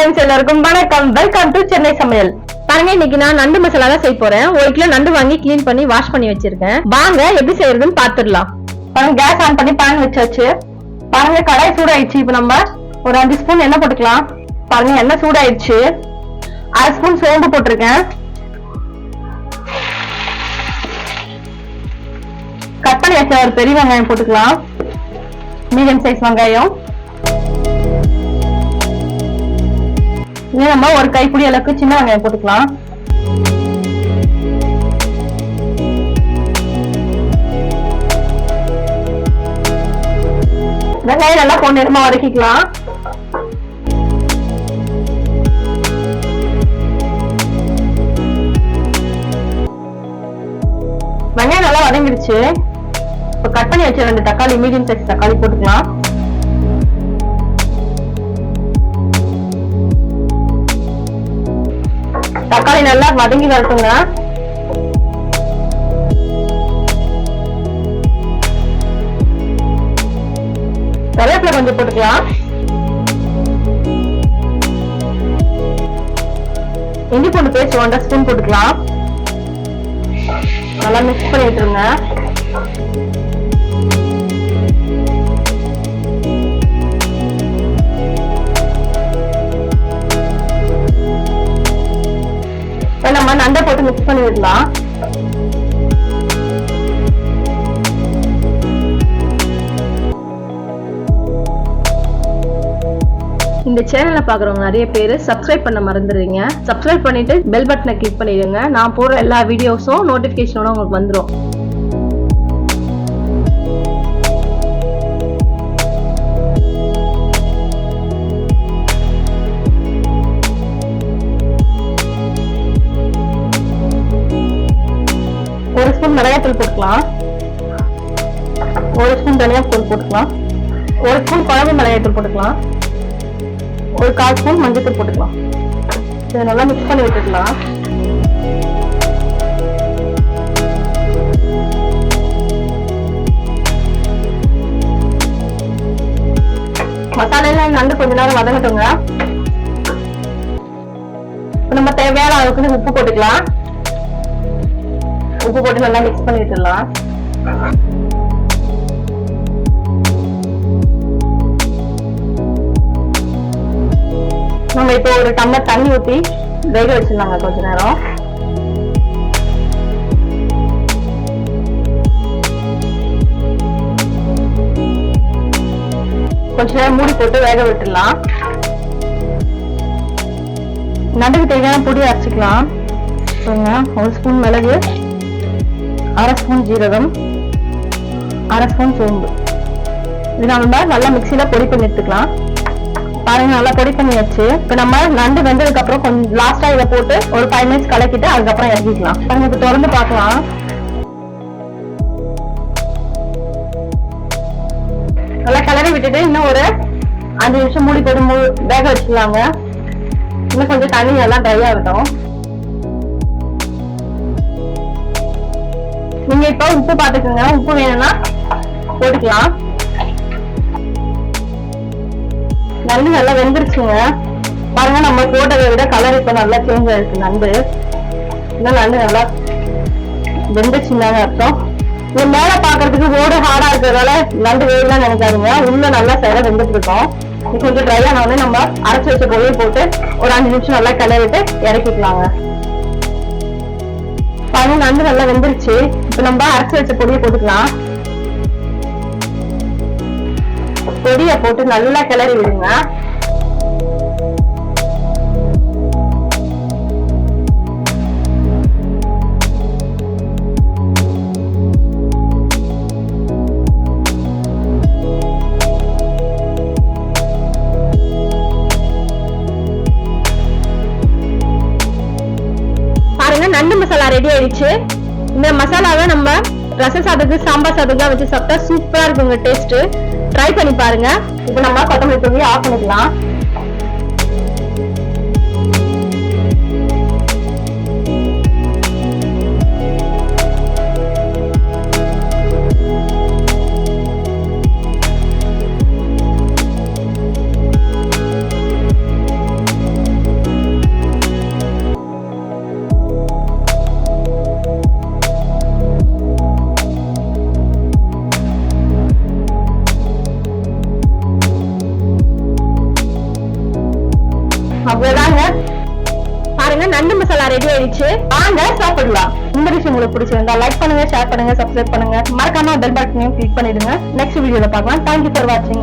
Friends எல்லாருக்கும் வணக்கம். Welcome to Chennai சமையல் பாருங்க இன்னைக்கு நான் நண்டு மசாலா தான் செய்ய போறேன். ஒரு கிலோ நண்டு வாங்கி கிளீன் பண்ணி வாஷ் பண்ணி வச்சிருக்கேன். வாங்க எப்படி செய்யறதுன்னு பாத்துடலாம் பாருங்க கேஸ் ஆன் பண்ணி பேன் வச்சாச்சு. பாருங்க கடாய் சூடாயிடுச்சு. இப்போ நம்ம ஒரு அஞ்சு ஸ்பூன் எண்ணெய் போட்டுக்கலாம். பாருங்க எண்ணெய் சூடாயிடுச்சு. அரை ஸ்பூன் சோம்பு போட்டிருக்கேன். கட் பண்ணி வச்ச ஒரு பெரிய வெங்காயம் போட்டுக்கலாம். மீடியம் சைஸ் வெங்காயம். இது நம்ம ஒரு கைப்பிடி அளவுக்கு சின்ன வெங்காயம் போட்டுக்கலாம். வெங்காயம் நல்லா பொன்னிறமா வதக்கிக்கலாம். வெங்காயம் நல்லா வதங்கிடுச்சு. இப்ப கட் பண்ணி வச்ச ரெண்டு தக்காளி மீடியம் சைஸ் தக்காளி போட்டுக்கலாம். தக்காளி நல்லா வதங்கி வரட்டுங்க. கருவேப்பிலை கொஞ்சம் போட்டுக்கலாம். இஞ்சி பூண்டு பேஸ்ட் ஒன்றரை ஸ்பூன் போட்டுக்கலாம். நல்லா மிக்ஸ் பண்ணி விட்டுருங்க இந்த சேனலை பார்க்குறவங்க நிறைய பேர் சப்ஸ்கிரைப் பண்ண மறந்துடுறீங்க. சப்ஸ்கிரைப் பண்ணிட்டு பெல் பட்டனை கிளிக் பண்ணிடுங்க. நான் போடுற எல்லா வீடியோஸும் நோட்டிஃபிகேஷனோட உங்களுக்கு வந்துடும் ஒரு ஸ்பூன் மிளகாய்த்தூள் போட்டுக்கலாம். ஒரு ஸ்பூன் தனியாத்தூள் போட்டுக்கலாம். ஒரு ஸ்பூன் குழம்பு மிளகாய்த்தூள் போட்டுக்கலாம். ஒரு கால் ஸ்பூன் மஞ்சத்தூள் போட்டுக்கலாம். இதை நல்லா மிக்ஸ் பண்ணி விட்டுக்கலாம். மசாலையெல்லாம் நண்டு கொஞ்ச நேரம் வதங்கட்டுங்க. நம்ம தேவையான அளவுக்கு உப்பு போட்டுக்கலாம். உப்பு போட்டு நல்லா மிக்ஸ் பண்ணி விட்டுடலாம். இப்போ ஒரு டம்ளர் தண்ணி ஊத்தி வேக வச்சிடலாங்க கொஞ்ச நேரம். கொஞ்ச நேரம் மூடி போட்டு வேக விட்டுடலாம். நண்டுக்கு தேவையான பொடி அரைச்சிக்கலாம். ஒரு ஸ்பூன் மிளகு அரை ஸ்பூன் ஜீரகம் அரை ஸ்பூன் சோம்பு. இது நம்ம நல்லா மிக்சியில பொடி பண்ணி எடுத்துக்கலாம். பாருங்க நல்லா பொடி பண்ணியாச்சு. இப்ப நம்ம நண்டு வெந்ததுக்கு அப்புறம் கொஞ்சம் லாஸ்டா இதை போட்டு ஒரு ஃபைவ் மினிட்ஸ் கலக்கிட்டு அதுக்கப்புறம் இறக்கிக்கலாம். பாருங்க இப்ப திறந்து பார்க்கலாம். நல்லா கிளறி விட்டுட்டு இன்னும் ஒரு அஞ்சு நிமிஷம் மூடி போட்டு மூ- வேக வச்சுக்கலாங்க. இன்னும் கொஞ்சம் தண்ணி எல்லாம் ட்ரை ஆகட்டும் நீங்க இப்ப உப்பு பாத்துக்கோங்க உப்பு வேணும்னா போட்டுக்கலாம். நண்டு நல்லா வெந்துருச்சுங்க. பாருங்க நம்ம போட்டதை விட கலர் இப்ப நல்லா சேஞ்ச் ஆயிருக்கு. நண்டு. இன்னும் நண்டு நல்லா வெந்துச்சுன்னாங்க அர்த்தம். இது மேல பாக்குறதுக்கு ரோடு ஹார்டா இருக்கிறதால நண்டு வேகலாம் நினைக்காதுங்க. உள்ள நல்லா சேர வெந்துட்டு இருக்கோம் இது கொஞ்சம் ட்ரை ஆனோடனே நம்ம அரைச்சு வச்ச பொருள் போட்டு ஒரு அஞ்சு நிமிஷம் நல்லா கிளறிட்டு இறக்கிக்கலாங்க. பாருங்க நண்டு நல்லா வெந்துருச்சு. இப்ப நம்ம அரைச்சு வச்ச பொடியை போட்டுக்கலாம். பொடியை போட்டு நல்லா கிளறி விடுங்க. பாருங்க நண்டு மசாலா ரெடி ஆயிடுச்சு. இந்த மசாலாவை நம்ம ரச சாதத்துக்கு சாம்பார் சாதத்துக்கு வச்சு சாப்பிட்டா சூப்பரா இருக்குங்க டேஸ்ட் ட்ரை பண்ணி பாருங்க. இப்போ நம்ம கொத்தமல்லி தூவி ஆஃப் பண்ணிக்கலாம். நண்டு மசாலா ரெடி ஆயிடுச்சு. வாங்க சாப்பிடலாம். இந்த விஷயம் உங்களுக்கு பிடிச்சிருந்தா லைக் பண்ணுங்க ஷேர் பண்ணுங்க சப்ஸ்கிரைப் பண்ணுங்க. மறக்காம பெல் பட்டனையும் கிளிக் பண்ணிடுங்க. நெக்ஸ்ட் வீடியோல பார்க்கலாம். தேங்க்யூ ஃபார் வாட்சிங்